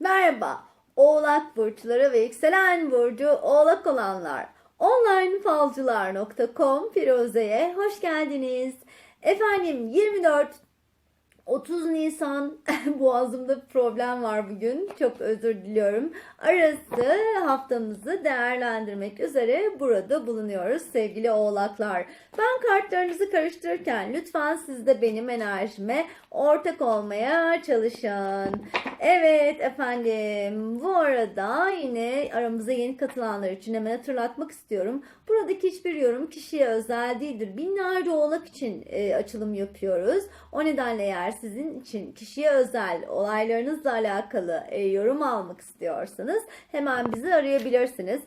Merhaba, Oğlak burçları ve yükselen burcu Oğlak olanlar. Onlinefalcılar.com Firuze'ye hoş geldiniz. Efendim 24 30 Nisan boğazımda problem var bugün. Çok özür diliyorum. Arası haftamızı değerlendirmek üzere burada bulunuyoruz sevgili oğlaklar. Ben kartlarınızı karıştırırken lütfen siz de benim enerjime ortak olmaya çalışın. Evet efendim bu arada yine aramıza yeni katılanlar için hemen hatırlatmak istiyorum. Buradaki hiçbir yorum kişiye özel değildir. Binlerce oğlak için e, açılım yapıyoruz. O nedenle eğer sizin için kişiye özel olaylarınızla alakalı e, yorum almak istiyorsanız hemen bizi arayabilirsiniz.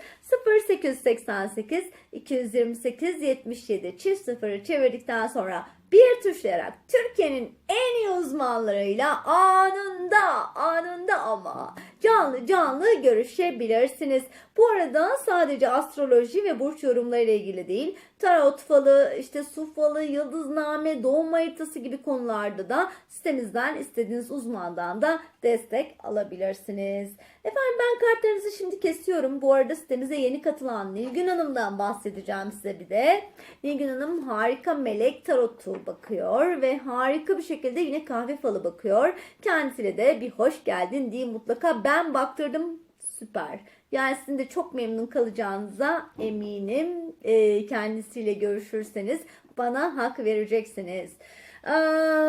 0888 228 77 çift sıfırı çevirdikten sonra bir tuşlayarak Türkiye'nin en iyi uzmanlarıyla anında anında ama canlı canlı görüşebilirsiniz. Bu arada sadece astroloji ve burç yorumları ile ilgili değil, tarot falı, işte su falı, yıldızname, doğum haritası gibi konularda da sitemizden istediğiniz uzmandan da destek alabilirsiniz. Efendim ben kartlarınızı şimdi kesiyorum. Bu arada sitemize yeni katılan Nilgün Hanım'dan bahsedeceğim size bir de. Nilgün Hanım harika melek tarotu bakıyor ve harika bir şekilde yine kahve falı bakıyor. Kendisiyle de bir hoş geldin diye mutlaka ben baktırdım süper. Yani sizin de çok memnun kalacağınıza eminim. Ee, kendisiyle görüşürseniz bana hak vereceksiniz.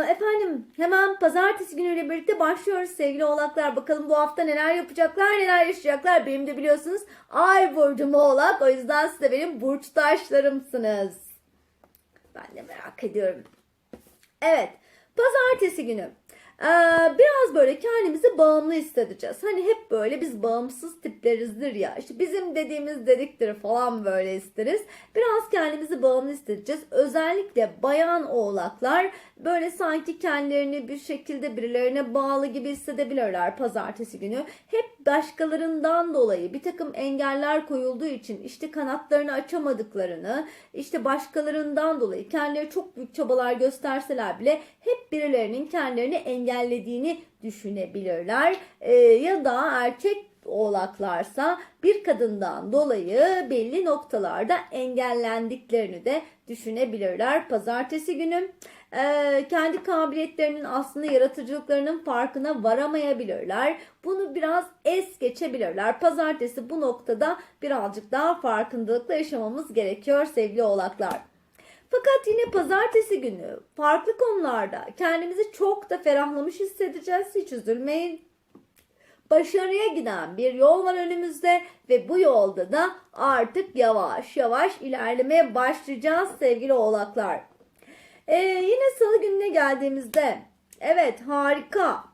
Efendim hemen pazartesi günüyle birlikte başlıyoruz sevgili oğlaklar. Bakalım bu hafta neler yapacaklar, neler yaşayacaklar. Benim de biliyorsunuz ay burcum oğlak. O yüzden siz de benim burçtaşlarımsınız. Ben de merak ediyorum. Evet, pazartesi günü. Biraz böyle kendimizi bağımlı hissedeceğiz. Hani hep böyle biz bağımsız tiplerizdir ya. İşte bizim dediğimiz dediktir falan böyle isteriz. Biraz kendimizi bağımlı hissedeceğiz. Özellikle bayan oğlaklar böyle sanki kendilerini bir şekilde birilerine bağlı gibi hissedebilirler pazartesi günü. Hep başkalarından dolayı bir takım engeller koyulduğu için işte kanatlarını açamadıklarını, işte başkalarından dolayı kendileri çok büyük çabalar gösterseler bile hep birilerinin kendilerini engellediğini düşünebilirler. Ee, ya da erkek oğlaklarsa bir kadından dolayı belli noktalarda engellendiklerini de düşünebilirler. Pazartesi günü e, kendi kabiliyetlerinin aslında yaratıcılıklarının farkına varamayabilirler. Bunu biraz es geçebilirler. Pazartesi bu noktada birazcık daha farkındalıkla yaşamamız gerekiyor sevgili oğlaklar. Fakat yine pazartesi günü farklı konularda kendimizi çok da ferahlamış hissedeceğiz. Hiç üzülmeyin. Başarıya giden bir yol var önümüzde ve bu yolda da artık yavaş yavaş ilerlemeye başlayacağız sevgili oğlaklar. Ee, yine salı gününe geldiğimizde evet harika.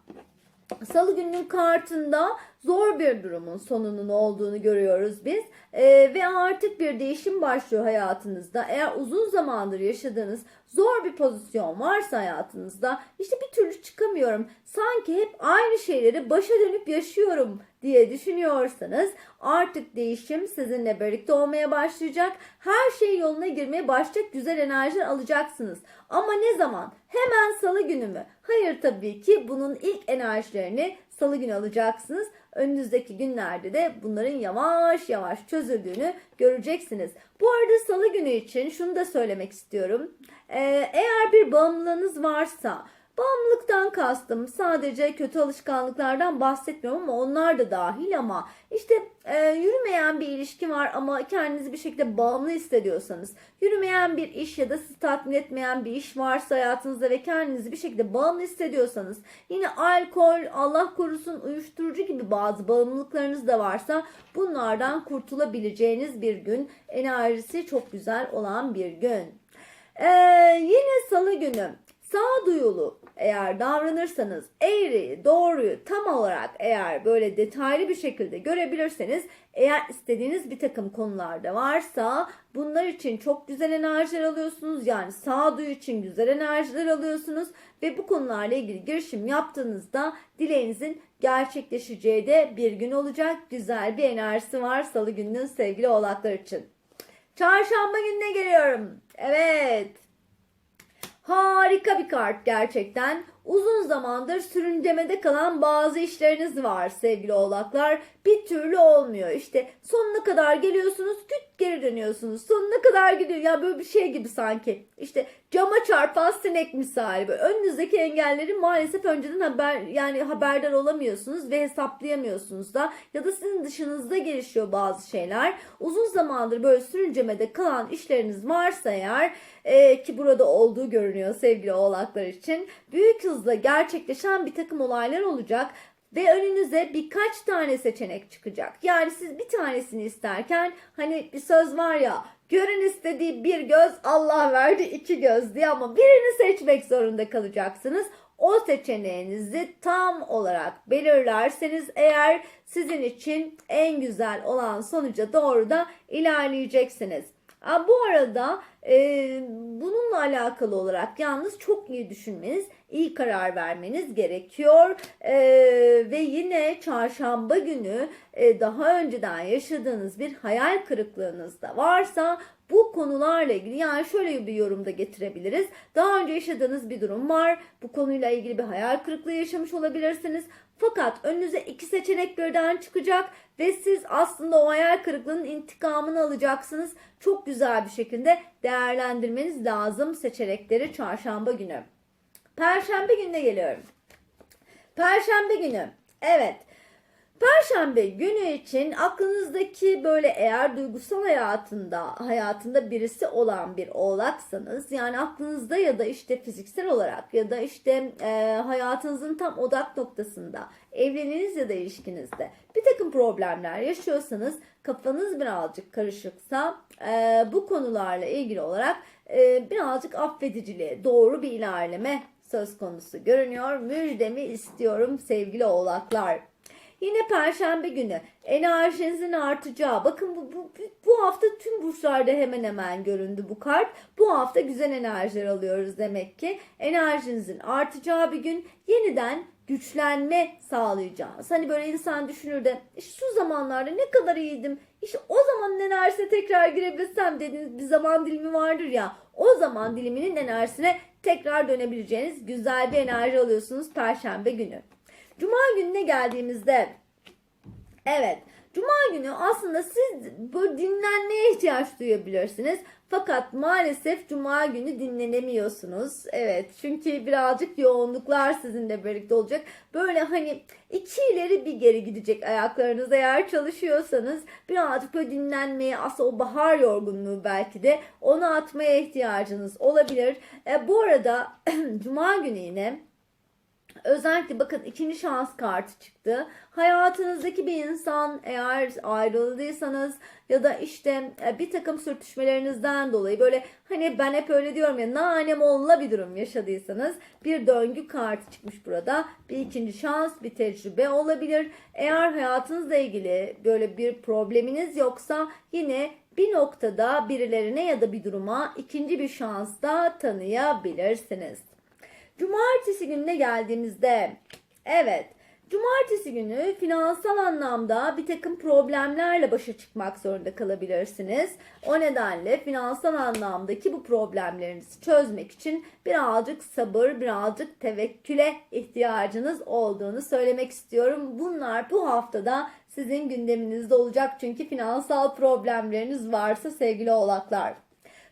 Salı gününün kartında zor bir durumun sonunun olduğunu görüyoruz biz. Ee, ve artık bir değişim başlıyor hayatınızda. Eğer uzun zamandır yaşadığınız zor bir pozisyon varsa hayatınızda işte bir türlü çıkamıyorum. Sanki hep aynı şeyleri başa dönüp yaşıyorum diye düşünüyorsanız artık değişim sizinle birlikte olmaya başlayacak. Her şey yoluna girmeye başlayacak güzel enerjiler alacaksınız. Ama ne zaman? Hemen salı günü mü? Hayır tabii ki bunun ilk enerjilerini salı günü alacaksınız. Önünüzdeki günlerde de bunların yavaş yavaş çözüldüğünü göreceksiniz. Bu arada salı günü için şunu da söylemek istiyorum. Ee, eğer bir bağımlılığınız varsa Bağımlılıktan kastım sadece kötü alışkanlıklardan bahsetmiyorum ama onlar da dahil ama işte e, yürümeyen bir ilişki var ama kendinizi bir şekilde bağımlı hissediyorsanız yürümeyen bir iş ya da sizi tatmin etmeyen bir iş varsa hayatınızda ve kendinizi bir şekilde bağımlı hissediyorsanız yine alkol, Allah korusun uyuşturucu gibi bazı bağımlılıklarınız da varsa bunlardan kurtulabileceğiniz bir gün enerjisi çok güzel olan bir gün. Ee, yine salı günü sağduyulu eğer davranırsanız eğri, doğruyu tam olarak eğer böyle detaylı bir şekilde görebilirseniz eğer istediğiniz bir takım konularda varsa bunlar için çok güzel enerjiler alıyorsunuz. Yani sağduyu için güzel enerjiler alıyorsunuz ve bu konularla ilgili girişim yaptığınızda dileğinizin gerçekleşeceği de bir gün olacak. Güzel bir enerjisi var salı gününün sevgili oğlaklar için. Çarşamba gününe geliyorum. Evet. Harika bir kart gerçekten. Uzun zamandır sürüncemede kalan bazı işleriniz var sevgili oğlaklar. Bir türlü olmuyor. İşte sonuna kadar geliyorsunuz küt dönüyorsunuz. Sonuna kadar gidiyor. Ya böyle bir şey gibi sanki. İşte cama çarpan sinek misali. Böyle önünüzdeki engelleri maalesef önceden haber yani haberdar olamıyorsunuz ve hesaplayamıyorsunuz da ya da sizin dışınızda gelişiyor bazı şeyler. Uzun zamandır böyle sürüncemede kalan işleriniz varsa eğer e, ki burada olduğu görünüyor sevgili oğlaklar için büyük hızla gerçekleşen bir takım olaylar olacak ve önünüze birkaç tane seçenek çıkacak. Yani siz bir tanesini isterken hani bir söz var ya görün istediği bir göz Allah verdi iki göz diye ama birini seçmek zorunda kalacaksınız. O seçeneğinizi tam olarak belirlerseniz eğer sizin için en güzel olan sonuca doğru da ilerleyeceksiniz. Bu arada e, bununla alakalı olarak yalnız çok iyi düşünmeniz, iyi karar vermeniz gerekiyor. E, ve yine çarşamba günü e, daha önceden yaşadığınız bir hayal kırıklığınız da varsa bu konularla ilgili yani şöyle bir yorumda getirebiliriz. Daha önce yaşadığınız bir durum var. Bu konuyla ilgili bir hayal kırıklığı yaşamış olabilirsiniz. Fakat önünüze iki seçenek birden çıkacak ve siz aslında o hayal kırıklığının intikamını alacaksınız. Çok güzel bir şekilde değerlendirmeniz lazım seçenekleri çarşamba günü. Perşembe gününe geliyorum. Perşembe günü. Evet. Perşembe günü için aklınızdaki böyle eğer duygusal hayatında hayatında birisi olan bir oğlaksanız yani aklınızda ya da işte fiziksel olarak ya da işte e, hayatınızın tam odak noktasında evliliğiniz ya da ilişkinizde bir takım problemler yaşıyorsanız kafanız birazcık karışıksa e, bu konularla ilgili olarak e, birazcık affediciliğe doğru bir ilerleme söz konusu görünüyor. Müjdemi istiyorum sevgili oğlaklar. Yine perşembe günü enerjinizin artacağı. Bakın bu, bu, bu hafta tüm burçlarda hemen hemen göründü bu kart. Bu hafta güzel enerjiler alıyoruz demek ki. Enerjinizin artacağı bir gün yeniden güçlenme sağlayacağınız. Hani böyle insan düşünür de işte şu zamanlarda ne kadar iyiydim. İşte o zaman enerjisine tekrar girebilsem dediğiniz bir zaman dilimi vardır ya. O zaman diliminin enerjisine tekrar dönebileceğiniz güzel bir enerji alıyorsunuz perşembe günü. Cuma gününe geldiğimizde evet Cuma günü aslında siz böyle dinlenmeye ihtiyaç duyabilirsiniz. Fakat maalesef Cuma günü dinlenemiyorsunuz. Evet çünkü birazcık yoğunluklar sizinle birlikte olacak. Böyle hani iki ileri bir geri gidecek ayaklarınız eğer çalışıyorsanız birazcık böyle dinlenmeye aslında o bahar yorgunluğu belki de onu atmaya ihtiyacınız olabilir. E, bu arada Cuma günü yine Özellikle bakın ikinci şans kartı çıktı. Hayatınızdaki bir insan eğer ayrıldıysanız ya da işte e, bir takım sürtüşmelerinizden dolayı böyle hani ben hep öyle diyorum ya nane molla bir durum yaşadıysanız bir döngü kartı çıkmış burada. Bir ikinci şans, bir tecrübe olabilir. Eğer hayatınızla ilgili böyle bir probleminiz yoksa yine bir noktada birilerine ya da bir duruma ikinci bir şans da tanıyabilirsiniz. Cumartesi gününe geldiğimizde evet Cumartesi günü finansal anlamda bir takım problemlerle başa çıkmak zorunda kalabilirsiniz. O nedenle finansal anlamdaki bu problemlerinizi çözmek için birazcık sabır, birazcık tevekküle ihtiyacınız olduğunu söylemek istiyorum. Bunlar bu haftada sizin gündeminizde olacak çünkü finansal problemleriniz varsa sevgili oğlaklar.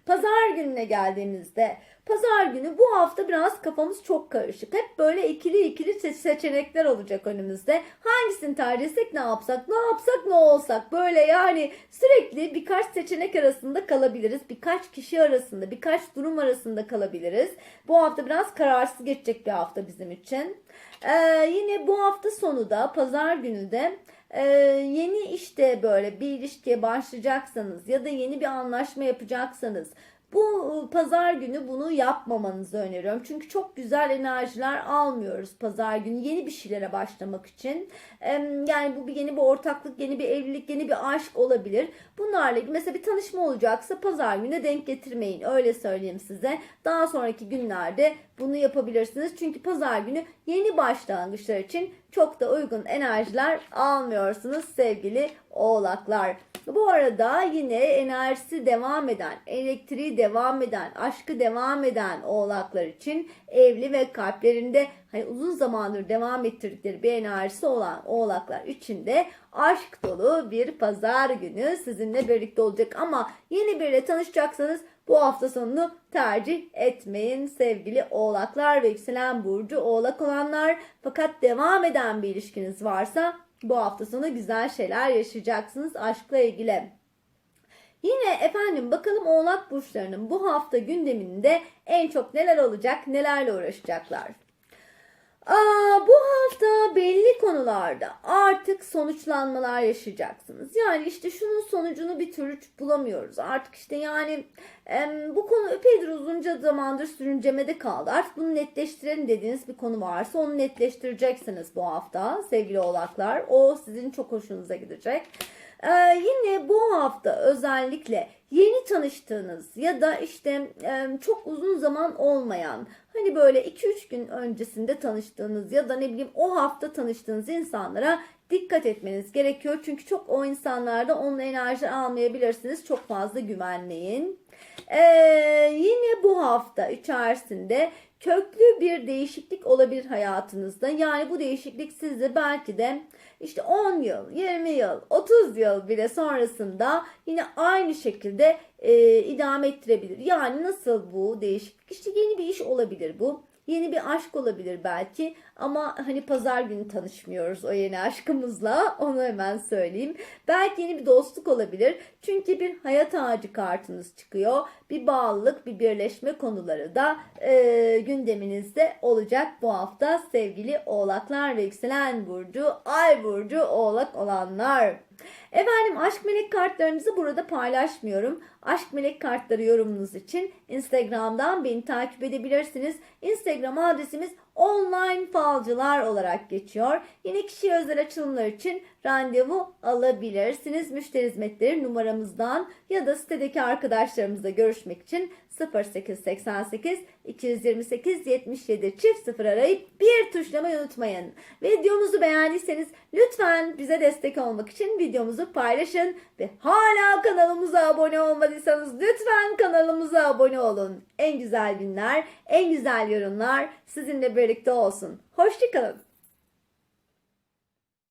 Pazar gününe geldiğimizde Pazar günü bu hafta biraz kafamız çok karışık. Hep böyle ikili ikili seçenekler olacak önümüzde. Hangisini tercih etsek ne yapsak, ne yapsak ne olsak. Böyle yani sürekli birkaç seçenek arasında kalabiliriz. Birkaç kişi arasında, birkaç durum arasında kalabiliriz. Bu hafta biraz kararsız geçecek bir hafta bizim için. Ee, yine bu hafta sonu da pazar günü de ee, yeni işte böyle bir ilişkiye başlayacaksanız ya da yeni bir anlaşma yapacaksanız bu pazar günü bunu yapmamanızı öneriyorum. Çünkü çok güzel enerjiler almıyoruz pazar günü yeni bir şeylere başlamak için. Yani bu bir yeni bir ortaklık, yeni bir evlilik, yeni bir aşk olabilir. Bunlarla ilgili mesela bir tanışma olacaksa pazar gününe denk getirmeyin. Öyle söyleyeyim size. Daha sonraki günlerde bunu yapabilirsiniz. Çünkü pazar günü yeni başlangıçlar için çok da uygun enerjiler almıyorsunuz sevgili oğlaklar. Bu arada yine enerjisi devam eden, elektriği devam eden, aşkı devam eden oğlaklar için evli ve kalplerinde hani uzun zamandır devam ettirdikleri bir enerjisi olan oğlaklar için de aşk dolu bir pazar günü sizinle birlikte olacak. Ama yeni biriyle tanışacaksanız bu hafta sonunu tercih etmeyin sevgili oğlaklar ve yükselen burcu oğlak olanlar. Fakat devam eden bir ilişkiniz varsa bu hafta sonu güzel şeyler yaşayacaksınız aşkla ilgili. Yine efendim bakalım oğlak burçlarının bu hafta gündeminde en çok neler olacak, nelerle uğraşacaklar. Aa, bu hafta belli konularda artık sonuçlanmalar yaşayacaksınız. Yani işte şunun sonucunu bir türlü bulamıyoruz. Artık işte yani em, bu konu epeydir uzunca zamandır sürüncemede kaldı. Artık bunu netleştirelim dediğiniz bir konu varsa onu netleştireceksiniz bu hafta sevgili oğlaklar. O sizin çok hoşunuza gidecek. Ee, yine bu hafta özellikle yeni tanıştığınız ya da işte e, çok uzun zaman olmayan hani böyle 2-3 gün öncesinde tanıştığınız ya da ne bileyim o hafta tanıştığınız insanlara dikkat etmeniz gerekiyor. Çünkü çok o insanlarda onun enerji almayabilirsiniz. Çok fazla güvenmeyin. Ee, yine bu hafta içerisinde köklü bir değişiklik olabilir hayatınızda. Yani bu değişiklik sizi belki de işte 10 yıl, 20 yıl, 30 yıl bile sonrasında yine aynı şekilde e, idame ettirebilir. Yani nasıl bu değişiklik? İşte yeni bir iş olabilir bu. Yeni bir aşk olabilir belki ama hani pazar günü tanışmıyoruz o yeni aşkımızla onu hemen söyleyeyim. Belki yeni bir dostluk olabilir çünkü bir hayat ağacı kartınız çıkıyor. Bir bağlılık, bir birleşme konuları da e, gündeminizde olacak bu hafta sevgili oğlaklar ve yükselen burcu, ay burcu oğlak olanlar. Efendim aşk melek kartlarınızı burada paylaşmıyorum. Aşk melek kartları yorumunuz için Instagram'dan beni takip edebilirsiniz. Instagram adresimiz online falcılar olarak geçiyor. Yine kişi özel açılımlar için randevu alabilirsiniz. Müşteri hizmetleri numaramızdan ya da sitedeki arkadaşlarımızla görüşmek için 0888 228 77 çift 0 arayıp bir tuşlamayı unutmayın. Videomuzu beğendiyseniz lütfen bize destek olmak için videomuzu paylaşın ve hala kanalımıza abone olmadıysanız lütfen kanalımıza abone olun. En güzel günler, en güzel yorumlar sizinle birlikte olsun. Hoşçakalın.